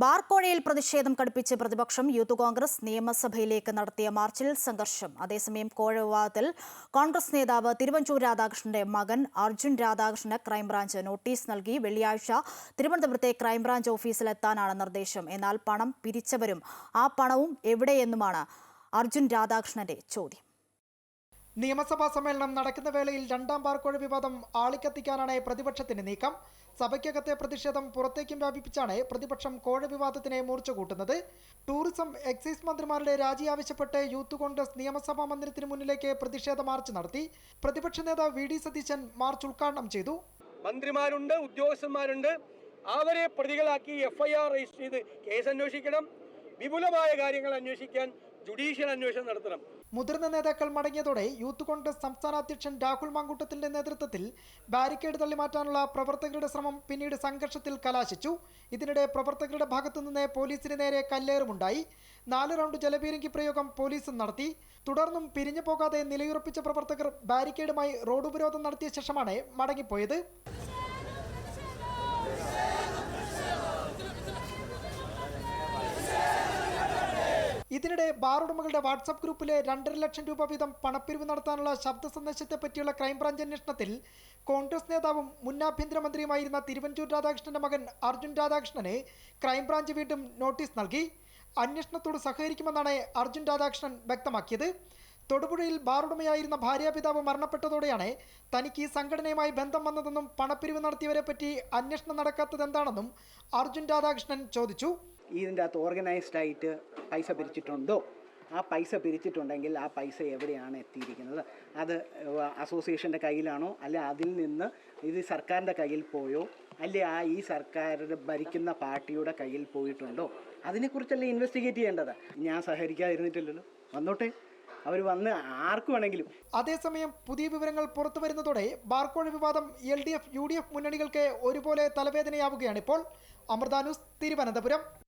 ബാർക്കോഴയിൽ പ്രതിഷേധം കടുപ്പിച്ച് പ്രതിപക്ഷം യൂത്ത് കോൺഗ്രസ് നിയമസഭയിലേക്ക് നടത്തിയ മാർച്ചിൽ സംഘർഷം. അതേസമയം കോഴ വിവാദത്തിൽ കോൺഗ്രസ് നേതാവ് തിരുവഞ്ചൂർ രാധാകൃഷ്ണന്റെ മകൻ അർജുൻ രാധാകൃഷ്ണന് ക്രൈംബ്രാഞ്ച് നോട്ടീസ് നൽകി. വെള്ളിയാഴ്ച തിരുവനന്തപുരത്തെ ക്രൈംബ്രാഞ്ച് ഓഫീസിലെത്താനാണ് നിർദ്ദേശം. എന്നാൽ പണം പിരിച്ചവരും ആ പണവും എവിടെയെന്നുമാണ് അർജുൻ രാധാകൃഷ്ണന്റെ ചോദ്യം. നിയമസഭാ സമ്മേളനം നടക്കുന്ന വേളയിൽ രണ്ടാം ബാർക്കോഴ വിവാദം ആളിക്കത്തിക്കാനാണ് പ്രതിപക്ഷത്തിന്റെ നീക്കം. സഭയ്ക്കകത്തെ പ്രതിഷേധം പുറത്തേക്കും വ്യാപിപ്പിച്ചാണ് പ്രതിപക്ഷം കോഴ വിവാദത്തിനെ മൂർച്ച കൂട്ടുന്നത്. ടൂറിസം എക്സൈസ് മന്ത്രിമാരുടെ രാജി ആവശ്യപ്പെട്ട് യൂത്ത് കോൺഗ്രസ് നിയമസഭാ മന്ദിരത്തിന് മുന്നിലേക്ക് പ്രതിഷേധ മാർച്ച് നടത്തി. പ്രതിപക്ഷ നേതാവ് വി ഡി സതീശൻ മാർച്ച് ഉദ്ഘാടനം ചെയ്തു. മന്ത്രിമാരുണ്ട് ഉദ്യോഗസ്ഥന്മാരുണ്ട്. അവരെ പ്രതികളാക്കി എഫ്ഐആർ രജിസ്റ്റർ ചെയ്ത് കേസ് അന്വേഷിക്കണം. വിപുലമായ കാര്യങ്ങൾ അന്വേഷിക്കാൻ ജുഡീഷ്യൽ അന്വേഷണം നടത്തണം. മുതിർന്ന നേതാക്കൾ മടങ്ങിയതോടെ യൂത്ത് കോൺഗ്രസ് സംസ്ഥാന അധ്യക്ഷൻ രാഹുൽ മാങ്കൂട്ടത്തിന്റെ നേതൃത്വത്തിൽ ബാരിക്കേഡ് തള്ളിമാറ്റാനുള്ള പ്രവർത്തകരുടെ ശ്രമം പിന്നീട് സംഘർഷത്തിൽ കലാശിച്ചു. ഇതിനിടെ പ്രവർത്തകരുടെ ഭാഗത്തു നിന്ന് പോലീസിന് നേരെ കല്ലേറുമുണ്ടായി. നാല് റൗണ്ട് ജലപീരങ്കി പ്രയോഗം പോലീസും നടത്തി. തുടർന്നും പിരിഞ്ഞു പോകാതെ നിലയുറപ്പിച്ച പ്രവർത്തകർ ബാരിക്കേഡുമായി റോഡ് ഉപരോധം നടത്തിയ ശേഷമാണ് മടങ്ങിപ്പോയത്. ഇതിനിടെ ബാർ ഉടമകളുടെ വാട്സാപ്പ് ഗ്രൂപ്പിലെ രണ്ടര ലക്ഷം രൂപ വീതം പണപ്പിരിവ് നടത്താനുള്ള ശബ്ദ സന്ദേശത്തെ പറ്റിയുള്ള ക്രൈംബ്രാഞ്ച് അന്വേഷണത്തിൽ കോൺഗ്രസ് നേതാവും മുൻ ആഭ്യന്തരമന്ത്രിയുമായിരുന്ന തിരുവഞ്ചൂർ രാധാകൃഷ്ണന്റെ മകൻ അർജുൻ രാധാകൃഷ്ണനെ ക്രൈംബ്രാഞ്ച് വീണ്ടും നോട്ടീസ് നൽകി. അന്വേഷണത്തോട് സഹകരിക്കുമെന്നാണ് അർജുൻ രാധാകൃഷ്ണൻ വ്യക്തമാക്കിയത്. തൊടുപുഴയിൽ ബാർ ഉടമയായിരുന്ന ഭാര്യാപിതാവ് മരണപ്പെട്ടതോടെയാണ് തനിക്ക് ഈ സംഘടനയുമായി ബന്ധം വന്നതെന്നും പണപ്പിരിവ് നടത്തിയവരെ പറ്റി അന്വേഷണം നടക്കാത്തത് എന്താണെന്നും അർജുൻ രാധാകൃഷ്ണൻ ചോദിച്ചു. ഇതിന്റെ അകത്ത് ഓർഗനൈസ്ഡ് ആയിട്ട് പൈസ പിരിച്ചിട്ടുണ്ടോ? ആ പൈസ പിരിച്ചിട്ടുണ്ടെങ്കിൽ ആ പൈസ എവിടെയാണ് എത്തിയിരിക്കുന്നത്? അത് അസോസിയേഷന്റെ കയ്യിലാണോ? അല്ലെ അതിൽ നിന്ന് ഇത് സർക്കാരിന്റെ കയ്യിൽ പോയോ? അല്ലെ ആ ഈ സർക്കാരിന്റെ ഭരിക്കുന്ന പാർട്ടിയുടെ കയ്യിൽ പോയിട്ടുണ്ടോ? അതിനെക്കുറിച്ചല്ലേ ഇൻവെസ്റ്റിഗേറ്റ് ചെയ്യേണ്ടത്? ഞാൻ സഹകരിക്കാതിരുന്നിട്ടില്ലല്ലോ. വന്നോട്ടെ. അവർ വന്ന് ആർക്ക് വേണമെങ്കിലും. അതേസമയം പുതിയ വിവരങ്ങൾ പുറത്തു വരുന്നതോടെ ബാർക്കോഴ വിവാദം L D F U D F മുന്നണികൾക്ക് ഒരുപോലെ തലവേദനയാവുകയാണിപ്പോൾ. അമൃതാനുസ് തിരുവനന്തപുരം.